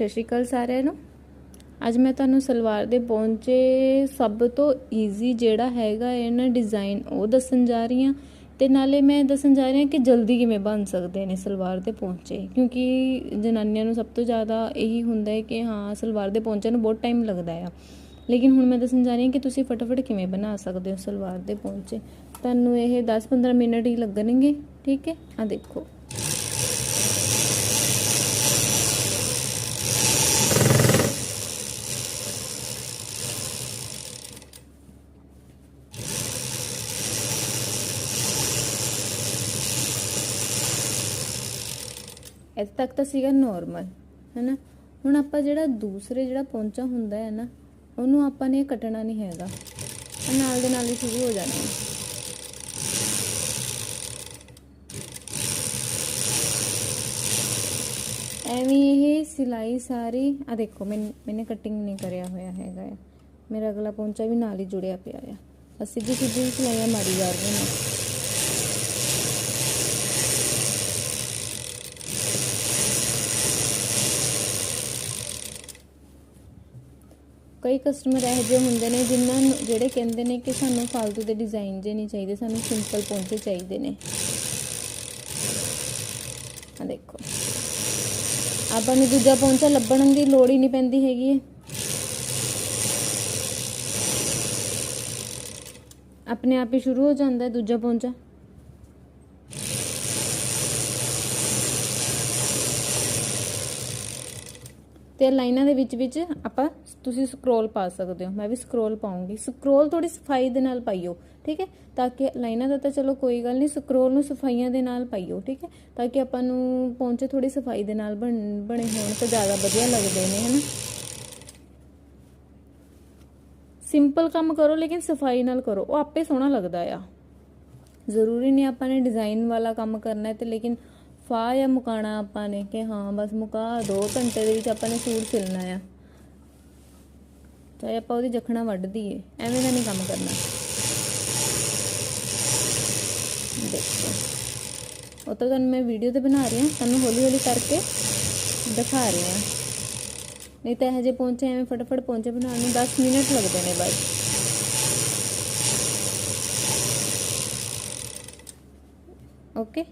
ਸਤਿ ਸ਼੍ਰੀ ਅਕਾਲ ਸਾਰਿਆਂ ਨੂੰ। ਅੱਜ ਮੈਂ ਤੁਹਾਨੂੰ ਸਲਵਾਰ ਦੇ ਪੌਂਚੇ ਸਭ ਤੋਂ ਈਜ਼ੀ ਜਿਹੜਾ ਹੈਗਾ ਇਹਨਾਂ ਡਿਜ਼ਾਈਨ ਉਹ ਦੱਸਣ ਜਾ ਰਹੀ ਹਾਂ ਤੇ ਨਾਲੇ ਮੈਂ ਦੱਸਣ ਜਾ ਰਹੀ ਹਾਂ ਕਿ ਜਲਦੀ ਕਿਵੇਂ ਬਣ ਸਕਦੇ ਨੇ ਸਲਵਾਰ ਦੇ ਪੌਂਚੇ। ਕਿਉਂਕਿ ਜਨਾਨੀਆਂ ਨੂੰ ਸਭ ਤੋਂ ਜ਼ਿਆਦਾ ਇਹੀ ਹੁੰਦਾ ਹੈ ਕਿ ਹਾਂ, ਸਲਵਾਰ ਦੇ ਪੌਂਚੇ ਨੂੰ ਬਹੁਤ ਟਾਈਮ ਲੱਗਦਾ ਆ। ਲੇਕਿਨ ਹੁਣ ਮੈਂ ਦੱਸਣ ਜਾ ਰਹੀ ਹਾਂ ਕਿ ਤੁਸੀਂ ਫਟਾਫਟ ਕਿਵੇਂ ਬਣਾ ਸਕਦੇ ਹੋ ਸਲਵਾਰ ਦੇ ਪੌਂਚੇ। ਤੁਹਾਨੂੰ ਇਹ 10-15 ਮਿੰਟ ਹੀ ਲੱਗਣਗੇ, ਠੀਕ ਹੈ? ਆ ਦੇਖੋ। ਇੱਥੇ ਤੱਕ ਤਾਂ ਸੀਗਾ ਨਾਰਮਲ ਹੈਨਾ? ਹੁਣ ਆਪਾਂ ਜਿਹੜਾ ਦੂਸਰੇ ਜਿਹੜਾ ਪੌਂਚਾ ਹੁੰਦਾ ਹੈ ਨਾ, ਉਹਨੂੰ ਆਪਾਂ ਨੇ ਕੱਟਣਾ ਨਹੀਂ ਹੈਗਾ। ਨਾਲ ਦੇ ਨਾਲ ਹੀ ਸ਼ੁਰੂ ਹੋ ਜਾਣਾ ਹੈ। ਐਵੇਂ ਇਹ ਸਿਲਾਈ ਸਾਰੀ ਆ ਦੇਖੋ ਮੈਂ ਮੈਨੇ ਕਟਿੰਗ ਨਹੀਂ ਕਰਿਆ ਹੋਇਆ ਹੈਗਾ ਹੈ। ਮੇਰਾ ਅਗਲਾ ਪੌਂਚਾ ਵੀ ਨਾਲ ਹੀ ਜੁੜਿਆ ਪਿਆ ਆ। ਬਸ ਸਿੱਧੀ ਸਿੱਧੀ ਸਿਲਾਈਆਂ ਮਾਰੀ ਜਾ ਰਹੀਆਂ ਨੇ ਕਈ ਕਸਟਮਰ ਇਹੋ ਜਿਹੇ ਹੁੰਦੇ ਨੇ ਜਿਨ੍ਹਾਂ ਨੂੰ, ਜਿਹੜੇ ਕਹਿੰਦੇ ਨੇ ਕਿ ਸਾਨੂੰ ਫालतू ਦੇ ਡਿਜ਼ਾਈਨ ਜੇ ਨਹੀਂ ਚਾਹੀਦੇ, ਸਾਨੂੰ ਸਿੰਪਲ ਪੌਂਚੇ ਚਾਹੀਦੇ ਨੇ। ਆ ਦੇਖੋ। ਆਪਾਂ ਨੂੰ ਦੂਜਾ ਪੌਂਚਾ ਲੱਭਣ ਦੀ ਲੋੜ ਹੀ ਨਹੀਂ ਪੈਂਦੀ ਹੈਗੀ ਆਪਣੇ ਆਪ ਹੀ ਸ਼ੁਰੂ ਹੋ ਜਾਂਦਾ ਦੂਜਾ ਪੌਂਚਾ ਤੇ ਲਾਈਨਾਂ ਦੇ ਵਿੱਚ ਵਿੱਚ ਆਪਾਂ ਤੁਸੀਂ ਸਕਰੋਲ ਪਾ ਸਕਦੇ ਹੋ। ਮੈਂ ਵੀ ਸਕਰੋਲ ਪਾਉਂਗੀ। ਸਕਰੋਲ ਥੋੜੀ ਸਫ਼ਾਈ ਦੇ ਨਾਲ ਪਾਈਓ, ਠੀਕ ਹੈ? ਤਾਂ ਕਿ ਲਾਈਨਾਂ ਦਾ ਤਾਂ ਚਲੋ ਕੋਈ ਗੱਲ ਨਹੀਂ ਸਕਰੋਲ ਨੂੰ ਸਫਾਈਆਂ ਦੇ ਨਾਲ ਪਾਈਓ, ਠੀਕ ਹੈ? ਤਾਂ ਕਿ ਆਪਾਂ ਨੂੰ ਪਹੁੰਚੇ ਥੋੜੀ ਸਫ਼ਾਈ ਦੇ ਨਾਲ ਬਣ, ਬਣੇ ਹੋਣ ਤਾਂ ਜ਼ਿਆਦਾ ਵਧੀਆ ਲੱਗਦੇ ਨੇ, ਹਨਾ? ਸਿੰਪਲ ਕੰਮ ਕਰੋ, ਲੇਕਿਨ ਸਫ਼ਾਈ ਨਾਲ ਕਰੋ। ਉਹ ਆਪੇ ਸੋਹਣਾ ਲੱਗਦਾ ਆ। ਜ਼ਰੂਰੀ ਨਹੀਂ ਆਪਾਂ ਨੇ ਡਿਜ਼ਾਈਨ ਵਾਲਾ ਕੰਮ ਕਰਨਾ ਹੈ ਤੇ ਲੇਕਿਨ ਫਾ ਜਾਂ ਮੁਕਾਣਾ ਆਪਾਂ ਨੇ ਕਿ ਹਾਂ, ਬਸ ਮੁਕਾ 2 ਘੰਟੇ ਦੇ ਵਿੱਚ ਆਪਾਂ ਨੇ ਸੂਟ ਸਿਲਣਾ ਆ। ਚਾਹੇ ਆਪਾਂ ਉਹਦੀ ਜਖਣਾ ਵੱਢ ਦਈਏ, ਐਵੇਂ ਦਾ ਨਹੀਂ ਕੰਮ ਕਰਨਾ। ਦੇਖੋ। ਉਹ ਤਾਂ ਤੁਹਾਨੂੰ ਮੈਂ ਵੀਡੀਓ ਤੇ ਬਣਾ ਰਹੀ ਹਾਂ, ਤੁਹਾਨੂੰ ਹੌਲੀ ਹੌਲੀ ਕਰਕੇ ਦਿਖਾ ਰਹੀ ਹਾਂ। ਨਹੀਂ ਤਾਂ ਇਹ ਜੇ ਪਹੁੰਚੇ ਐਵੇਂ ਫਟਾਫਟ ਪਹੁੰਚੇ ਬਣਾਉਣ ਨੂੰ 10 ਮਿੰਟ ਲੱਗਦੇ ਨੇ ਬਸ। ਓਕੇ